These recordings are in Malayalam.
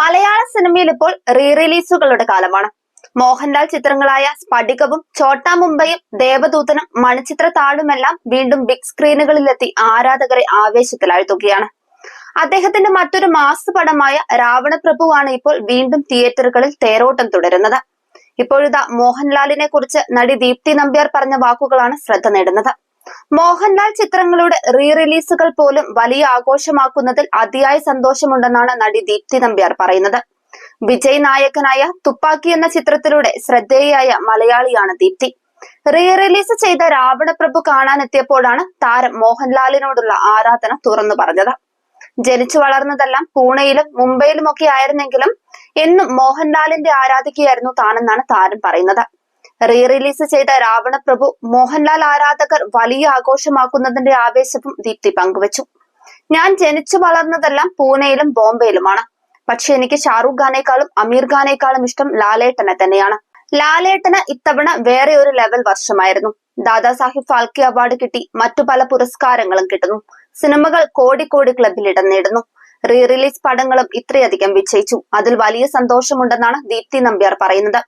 മലയാള സിനിമയിൽ ഇപ്പോൾ റീ റിലീസുകളുടെ കാലമാണ്. മോഹൻലാൽ ചിത്രങ്ങളായ സ്പടികവും ചോട്ടാ മുംബൈയും ദേവദൂതനും മണിച്ചിത്ര താളുമെല്ലാം വീണ്ടും ബിഗ് സ്ക്രീനുകളിലെത്തി ആരാധകരെ ആവേശത്തിലാഴ്ത്തുകയാണ്. അദ്ദേഹത്തിന്റെ മറ്റൊരു മാസ് പടമായ രാവണപ്രഭുവാണ് ഇപ്പോൾ വീണ്ടും തിയേറ്ററുകളിൽ തേരോട്ടം തുടരുന്നത്. ഇപ്പോഴിതാ മോഹൻലാലിനെ കുറിച്ച് നടി ദീപ്തി നമ്പ്യാർ പറഞ്ഞ വാക്കുകളാണ് ശ്രദ്ധ നേടുന്നത്. മോഹൻലാൽ ചിത്രങ്ങളുടെ റീ റിലീസുകൾ പോലും വലിയ ആഘോഷമാക്കുന്നതിൽ അതിയായ സന്തോഷമുണ്ടെന്നാണ് നടി ദീപ്തി നമ്പ്യാർ പറയുന്നത്. വിജയ് നായകനായ തുപ്പാക്കി എന്ന ചിത്രത്തിലൂടെ ശ്രദ്ധേയായ മലയാളിയാണ് ദീപ്തി. റീ റിലീസ് ചെയ്ത രാവണപ്രഭു കാണാനെത്തിയപ്പോഴാണ് താരം മോഹൻലാലിനോടുള്ള ആരാധന തുറന്നു പറഞ്ഞത്. ജനിച്ചു വളർന്നതെല്ലാം പൂനെയിലും മുംബൈയിലുമൊക്കെ ആയിരുന്നെങ്കിലും എന്നും മോഹൻലാലിന്റെ ആരാധികയായിരുന്നു താനെന്നാണ് താരം പറയുന്നത്. റീ റിലീസ് ചെയ്ത രാവണപ്രഭു മോഹൻലാൽ ആരാധകർ വലിയ ആഘോഷമാക്കുന്നതിന്റെ ആവേശവും ദീപ്തി പങ്കുവച്ചു. ഞാൻ ജനിച്ചു വളർന്നതെല്ലാം പൂനെയിലും ബോംബെയിലുമാണ്. പക്ഷെ എനിക്ക് ഷാറൂഖ് ഖാനേക്കാളും അമീർ ഖാനേക്കാളും ഇഷ്ടം ലാലേട്ടനെ തന്നെയാണ്. ലാലേട്ടന് ഇത്തവണ വേറെ ഒരു ലെവൽ വർഷമായിരുന്നു. ദാദാസാഹിബ് ഫാൽക്കി അവാർഡ് കിട്ടി മറ്റു പല പുരസ്കാരങ്ങളും കിട്ടുന്നു. സിനിമകൾ കോടിക്കോടി ക്ലബിൽ ഇടം നേടുന്നു. റീ റിലീസ് പടങ്ങളും ഇത്രയധികം വിജയിച്ചു. അതിൽ വലിയ സന്തോഷമുണ്ടെന്നാണ് ദീപ്തി നമ്പ്യാർ പറയുന്നത്.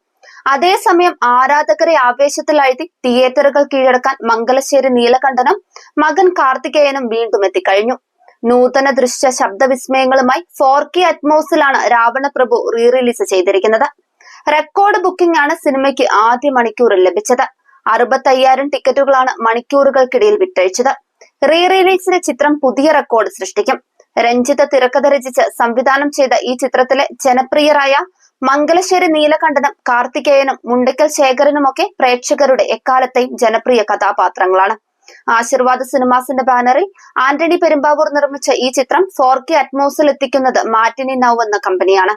അതേസമയം ആരാധകരെ ആവേശത്തിലാഴ്ത്തി തിയേറ്ററുകൾ കീഴടക്കാൻ മംഗലശ്ശേരി നീലകണ്ഠനും മകൻ കാർത്തികേയനും വീണ്ടും എത്തിക്കഴിഞ്ഞു. നൂതന ദൃശ്യ ശബ്ദവിസ്മയങ്ങളുമായി ഫോർ കെ അറ്റ്മോസിലാണ് രാവണപ്രഭു റീ റിലീസ് ചെയ്തിരിക്കുന്നത്. റെക്കോർഡ് ബുക്കിംഗ് ആണ് സിനിമയ്ക്ക് ആദ്യ മണിക്കൂറിൽ ലഭിച്ചത്. അറുപത്തയ്യായിരം ടിക്കറ്റുകളാണ് മണിക്കൂറുകൾക്കിടയിൽ വിറ്റഴിച്ചത്. റീ ചിത്രം പുതിയ റെക്കോർഡ് സൃഷ്ടിക്കും. രഞ്ജിത്ത് തിരക്കഥ രചിച്ച് സംവിധാനം ചെയ്ത ഈ ചിത്രത്തിലെ ജനപ്രിയരായ മംഗലശ്ശേരി നീലകണ്ഠനും കാർത്തികേയനും മുണ്ടക്കൽ ശേഖരനുമൊക്കെ പ്രേക്ഷകരുടെ എക്കാലത്തെയും ജനപ്രിയ കഥാപാത്രങ്ങളാണ്. ആശീർവാദ സിനിമാസിന്റെ ബാനറിൽ ആന്റണി പെരുമ്പാവൂർ നിർമ്മിച്ച ഈ ചിത്രം ഫോർ കെ അറ്റ്മോസിൽ എത്തിക്കുന്നത് മാറ്റിനി നൗ എന്ന കമ്പനിയാണ്.